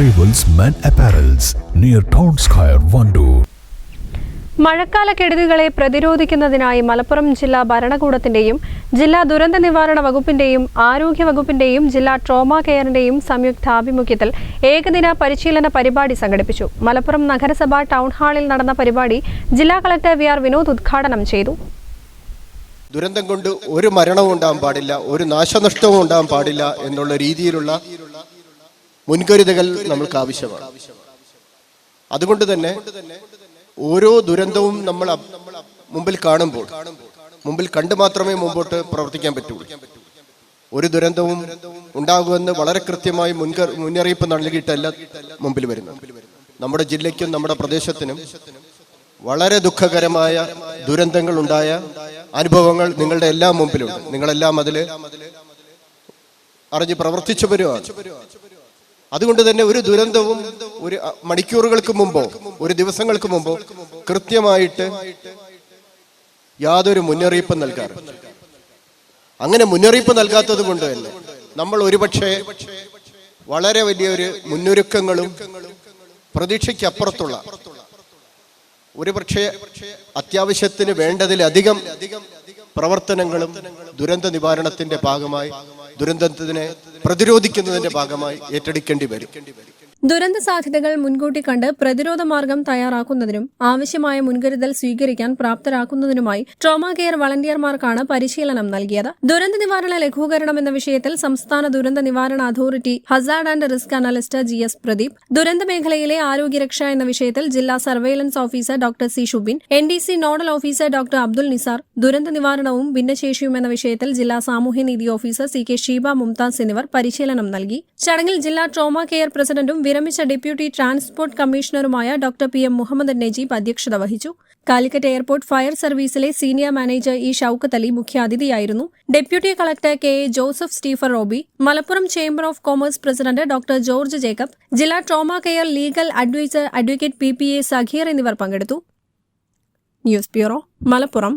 Apparels near Town Square, Vandoor. മഴക്കാല കെടുതികളെ പ്രതിരോധിക്കുന്നതിനായി മലപ്പുറം ജില്ലാ ഭരണകൂടത്തിന്റെയും ജില്ലാ ദുരന്ത നിവാരണ വകുപ്പിന്റെയും ആരോഗ്യ വകുപ്പിന്റെയും ജില്ലാ ട്രോമ കെയറിന്റെയും സംയുക്താഭിമുഖ്യത്തിൽ ഏകദിന പരിശീലന പരിപാടി സംഘടിപ്പിച്ചു മലപ്പുറം നഗരസഭ ടൗൺ ഹാളിൽ നടന്ന പരിപാടി ജില്ലാ കളക്ടർ വി ആർ വിനോദ് ഉദ്ഘാടനം ചെയ്തു ദുരന്തം കൊണ്ട് ഒരു മരണവും ഉണ്ടാകാൻ പാടില്ല ഒരു നാശനഷ്ടവും ഉണ്ടാകാൻ പാടില്ല എന്നുള്ള രീതിയിലുള്ള മുൻകരുതലുകൾ നമ്മൾക്ക് ആവശ്യമാണ് അതുകൊണ്ട് തന്നെ ഓരോ ദുരന്തവും നമ്മൾ മുമ്പിൽ കാണുമ്പോൾ മുമ്പിൽ കണ്ടു മാത്രമേ മുമ്പോട്ട് പ്രവർത്തിക്കാൻ പറ്റുള്ളൂ. ഒരു ദുരന്തവും ഉണ്ടാകുമെന്ന് വളരെ കൃത്യമായി മുൻകർ മുന്നറിയിപ്പ് നൽകിയിട്ടല്ല മുമ്പിൽ വരുന്നത്. നമ്മുടെ ജില്ലയ്ക്കും നമ്മുടെ പ്രദേശത്തിനും വളരെ ദുഃഖകരമായ ദുരന്തങ്ങൾ ഉണ്ടായ അനുഭവങ്ങൾ നിങ്ങളുടെ എല്ലാം മുമ്പിലുണ്ട്. നിങ്ങളെല്ലാം അതിൽ അറിഞ്ഞ് പ്രവർത്തിച്ചവരുമാണ്. അതുകൊണ്ട് തന്നെ ഒരു ദുരന്തവും ഒരു മണിക്കൂറുകൾക്ക് മുമ്പോ ഒരു ദിവസങ്ങൾക്ക് മുമ്പോ കൃത്യമായിട്ട് യാതൊരു മുന്നറിയിപ്പും നൽകാറ് അങ്ങനെ മുന്നറിയിപ്പ് നൽകാത്തത് കൊണ്ട് തന്നെ നമ്മൾ ഒരുപക്ഷെ വളരെ വലിയൊരു മുന്നൊരുക്കങ്ങളും പ്രതീക്ഷയ്ക്കപ്പുറത്തുള്ള ഒരു പക്ഷേ അത്യാവശ്യത്തിന് വേണ്ടതിലധികം പ്രവർത്തനങ്ങളും ദുരന്ത നിവാരണത്തിന്റെ ഭാഗമായി ദുരന്തത്തിനെ പ്രതിരോധിക്കുന്നതിന്റെ ഭാഗമായി ഏറ്റെടുക്കേണ്ടി വരും. ദുരന്ത സാധ്യതകൾ മുൻകൂട്ടി കണ്ട് പ്രതിരോധ മാർഗം തയ്യാറാക്കുന്നതിനും ആവശ്യമായ മുൻകരുതൽ സ്വീകരിക്കാൻ പ്രാപ്തരാക്കുന്നതിനുമായി ട്രോമ കെയർ വളണ്ടിയർമാർക്കാണ് പരിശീലനം നൽകിയത്. ദുരന്ത നിവാരണ ലഘൂകരണം എന്ന വിഷയത്തിൽ സംസ്ഥാന ദുരന്ത നിവാരണ authority hazard and risk analyst G S Pradeep ദുരന്ത മേഖലയിലെ ആരോഗ്യരക്ഷ എന്ന വിഷയത്തിൽ ജില്ലാ surveillance officer doctor C Shubin N D C nodal officer doctor Abdul Nisar ദുരന്ത നിവാരണവും ഭിന്നശേഷിയും എന്ന വിഷയത്തിൽ ജില്ലാ സാമൂഹ്യനീതി officer C K Sheeba Mumtaz എന്നിവർ പരിശീലനം നൽകി. ചടങ്ങിൽ ജില്ലാ ട്രോമ കെയർ പ്രസിഡന്റും വിരമിച്ച deputy transport കമ്മീഷണറുമായ doctor P M Muhammad Najeeb അധ്യക്ഷത വഹിച്ചു. Calicut airport fire സർവീസിലെ senior manager E Shoukath Ali മുഖ്യാതിഥിയായിരുന്നു. Deputy collector K A Joseph സ്റ്റീഫർ Roby Malappuram chamber of commerce president doctor George Jacob ജില്ലാ trauma care legal adviser advocate P P A Sakheer എന്നിവർ പങ്കെടുത്തു. News bureau Malappuram.